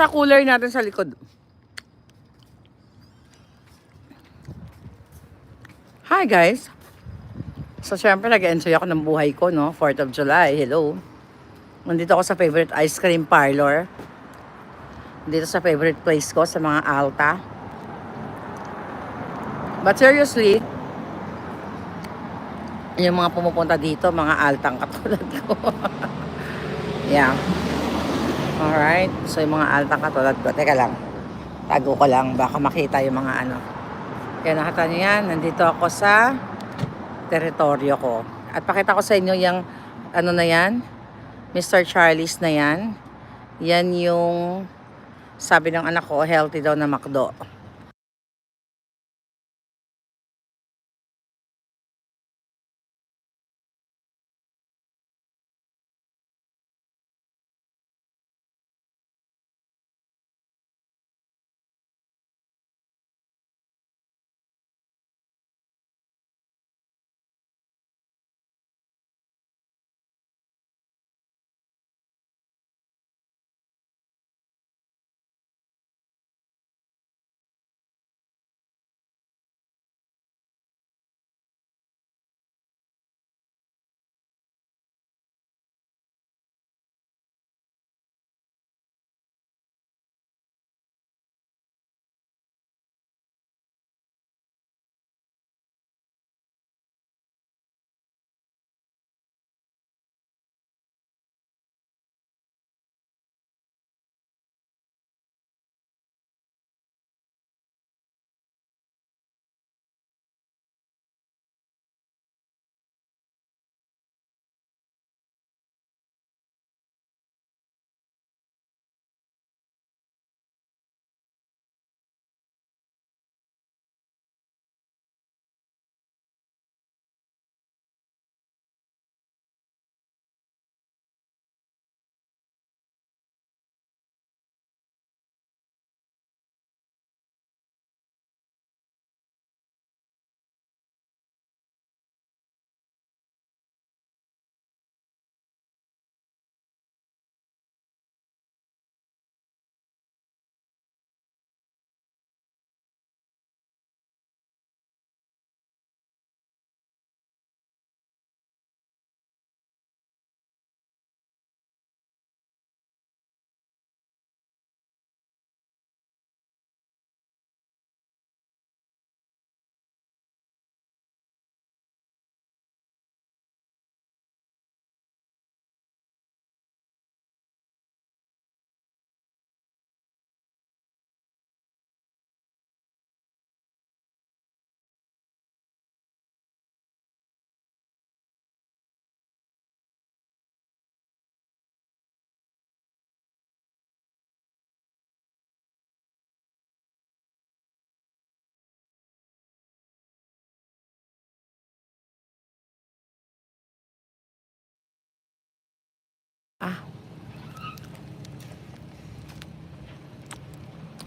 sa cooler natin sa likod. Hi guys! So syempre nag-enjoy ako ng buhay ko, no? 4th of July, hello. Nandito ako sa favorite ice cream parlor. Dito sa favorite place ko, sa mga alta. But seriously, yung mga pumupunta dito, mga altang katulad ko. yeah. Alright. So, yung mga altang katulad ko. Teka lang. Tago ko lang. Baka makita yung mga ano. Kaya nakita nyo yan. Nandito ako sa teritoryo ko. At pakita ko sa inyo yung ano na yan. Mr. Charlie's na yan. Yan yung sabi ng anak ko, healthy daw na McDo.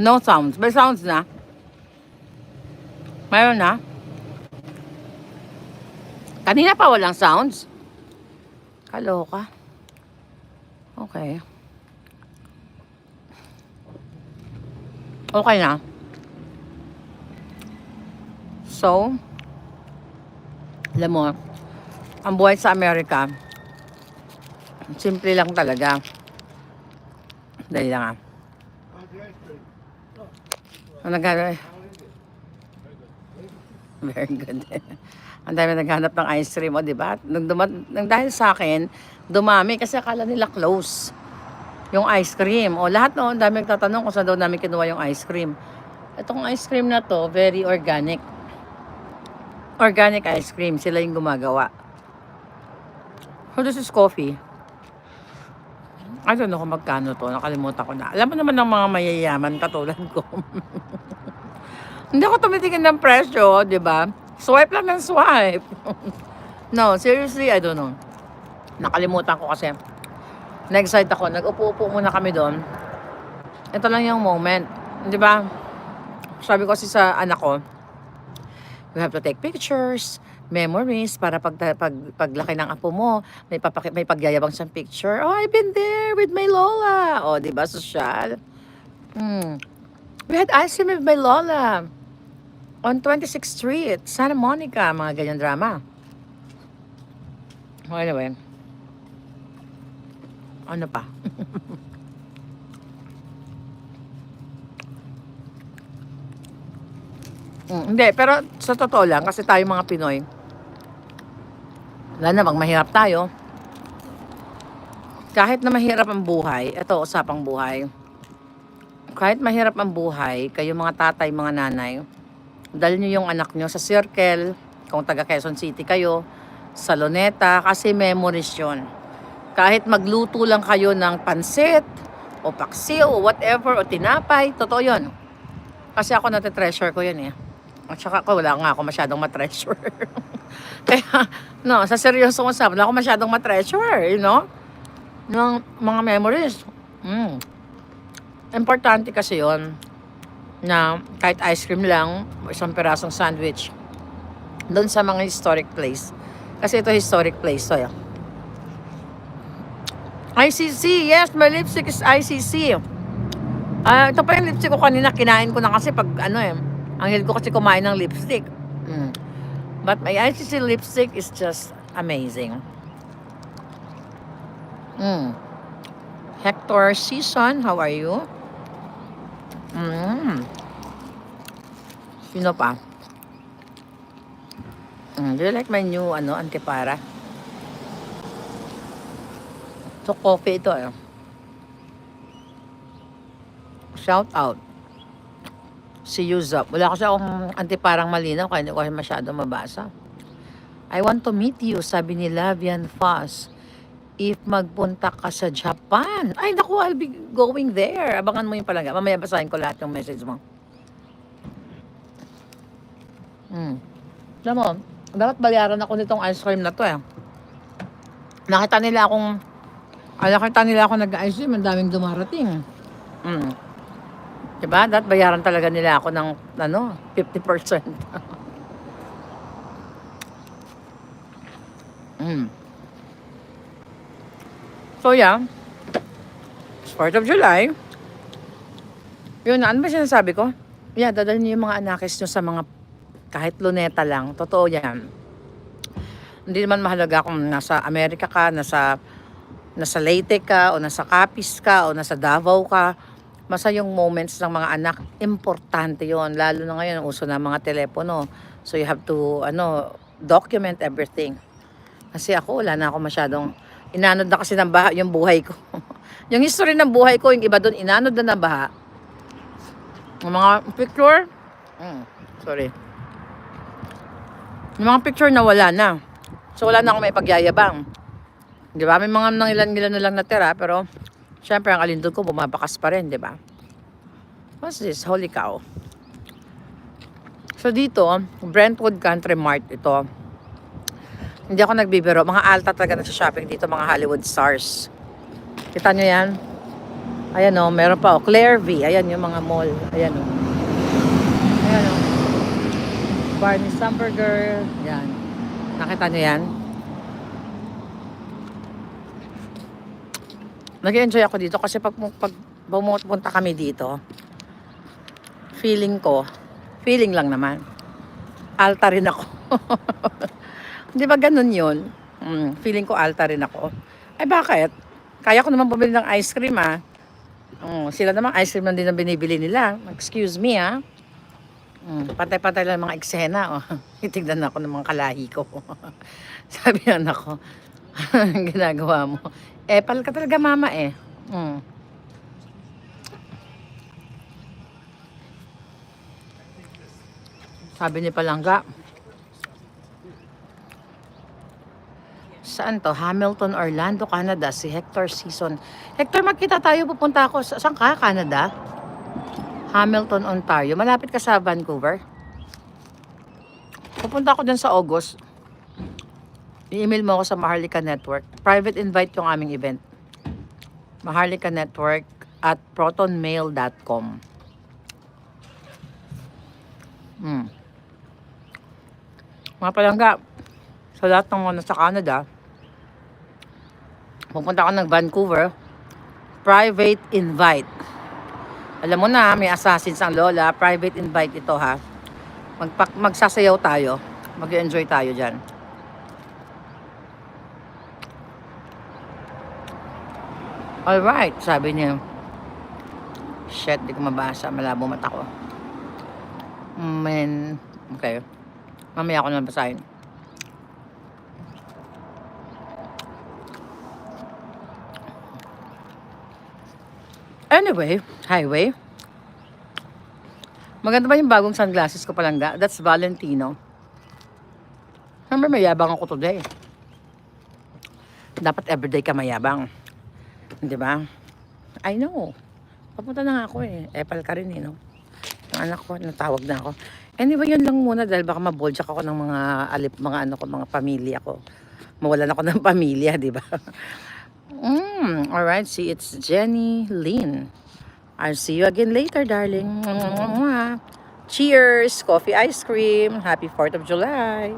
No sounds. May sounds na. Mayroon na. Kanina pa walang sounds. Kaloka. Okay. Okay na. So, alam mo, ang buhay sa Amerika, simple lang talaga. Dali lang ah. Naghanap, very good. Ang dami naghanap ng ice cream, o, di ba? Nang, duma- nang dahil sa akin, dumami kasi akala nila close yung ice cream. O lahat no, ang dami nagtatanong kung saan daw namin kinuha yung ice cream. Itong ice cream na to, very organic. Organic ice cream, sila yung gumagawa. So this is coffee. I don't know kung magkano to. Nakalimutan ko na. Alam mo naman ng mga mayayaman katulad ko. Hindi ako tumitingin ng presyo, di ba? Swipe lang ng swipe. no, seriously, I don't know. Nakalimutan ko kasi. Na-excite ako. Nag-upo-upo muna kami doon. Ito lang yung moment. Di ba? Sabi ko kasi sa anak ko, you have to take pictures, memories, para pag, pag, paglaki ng apo mo, may, papaki, may pagyayabang siyang picture. Oh, I've been there with my lola. Oh, di ba, social? Mm. We had ice cream with my Lola on 26th Street, Santa Monica, mga ganyan drama. Oh, Anyway. Ano pa? Mm, hindi, pero sa totoo lang, kasi tayo mga Pinoy, wala namang mahirap tayo. Kahit na mahirap ang buhay, ito usapang buhay. Kahit mahirap ang buhay, kayo mga tatay, mga nanay, dahil nyo yung anak nyo sa circle, kung taga Quezon City kayo, sa Luneta, kasi memories yun. Kahit magluto lang kayo ng pansit, o paksiw, o whatever, o tinapay, totoo yun. Kasi ako natitreasure ko yun eh. At saka ako, wala nga ako masyadong matreasure. Kaya, no, sa seryosong usapan, wala ako masyadong matreasure, you know? Ng mga memories. Mm. Importante kasi yon na kahit ice cream lang, isang pirasong sandwich, doon sa mga historic place. Kasi ito historic place, so yeah. ICC, yes, my lipstick is ICC. Ah, ito pa yung lipstick ko kanina, kinain ko na kasi pag ano eh, ang hilig ko kasi kumain ng lipstick. Mm. But my ICC lipstick is just amazing. Mm. Hector Season, how are you? Mm. Sino pa? Mm, do you like my new ano, antipara? So, coffee ito eh. Shout out. Si Yuzap. Wala kasi akong antiparang malinaw kaya hindi ko kasi masyado mabasa. I want to meet you, sabi ni Lavian Foss. If magpunta ka sa Japan. Ay, naku, I'll be going there. Abangan mo yung palaga. Mamaya basahin ko lahat yung message mo. Hmm. Alam mo, dapat bayaran ako nitong ice cream na to eh. Nakita nila akong, ah, nakita nila ako nag-ice cream, ang daming dumarating. Hmm. Diba? Dapat bayaran talaga nila ako ng, ano, 50%. mm. So, yeah. It's 4th of July. Yun, ano ba sinasabi ko? Yeah, dadalhin niyo yung mga anakis nyo sa mga kahit luneta lang. Totoo yan. Hindi naman mahalaga kung nasa Amerika ka, nasa nasa Leyte ka, o nasa Capiz ka, o nasa Davao ka. Basta yung moments ng mga anak, importante yon Lalo na ngayon, uso na mga telepono. So you have to, ano, document everything. Kasi ako, wala na ako masyadong, inanod na kasi ng baha yung buhay ko. yung history ng buhay ko, yung iba doon, inanod na ng baha. Yung mga picture, mm, sorry. Yung mga picture na wala na. So wala na akong may pagyayabang. Di ba? May mga nang ilan-ilan na lang natira, pero syempre ang alindog ko bumabakas pa rin, di ba? What's this? Holy cow. So dito, Brentwood Country Mart ito. Hindi ako nagbibiro. Mga alta talaga nagsha-shopping dito, mga Hollywood stars. Kita nyo yan? Ayan o, meron pa o. Clairvy. Ayan yung mga mall. Ayan o. Ayan o. Barney Stamberger. Yan. Nakita nyo yan? Nag-enjoy ako dito kasi pag, pag bumupunta kami dito, feeling ko, feeling lang naman, alta rin ako. Di ba ganun yun? Mm, feeling ko alta rin ako. Ay bakit? Kaya ko naman bumili ng ice cream ah. Mm, sila naman ice cream lang din ang binibili nila. Excuse me ah. Mm, patay-patay lang mga eksena. Oh. Itignan ako ng mga kalahi ko. Sabi anak ko, "Anong ginagawa mo. Eh, pal ka talaga mama eh. Mm. Sabi ni Palangga, Saan to? Hamilton, Orlando, Canada. Si Hector Season. Hector, magkita tayo. Pupunta ako. Sa- Saan ka? Canada? Hamilton, Ontario. Malapit ka sa Vancouver. Pupunta ako dun sa August. I-email mo ako sa Maharlika Network. Private invite yung aming event. Maharlika Network at protonmail.com. Hmm. Mga palangga, sa lahat ng mga nasa Canada, pupunta ako ng Vancouver, private invite. Alam mo na, may assassins ang lola. Private invite ito ha. Magpak magsasayaw tayo. Mag-enjoy tayo dyan. Alright, sabi niya. Shit, di ko mabasa. Malabo mata ko. Men, okay. Mamaya ko na basahin. Anyway, highway. Maganda ba yung bagong sunglasses ko palangga? That's Valentino. Siyempre mayabang ako today. Dapat everyday ka mayabang. Di ba? I know. Papunta na nga ako eh. Epal ka rin eh, no? Yung anak ko, natawag na ako. Anyway, yun lang muna dahil baka maboljak ako ng mga alip, mga ano ko, mga pamilya ko. Mawalan ako ng pamilya, di ba? Mm, alright, see, it's Jenny Lynn. I'll see you again later, darling. Cheers! Coffee ice cream. Happy 4th of July.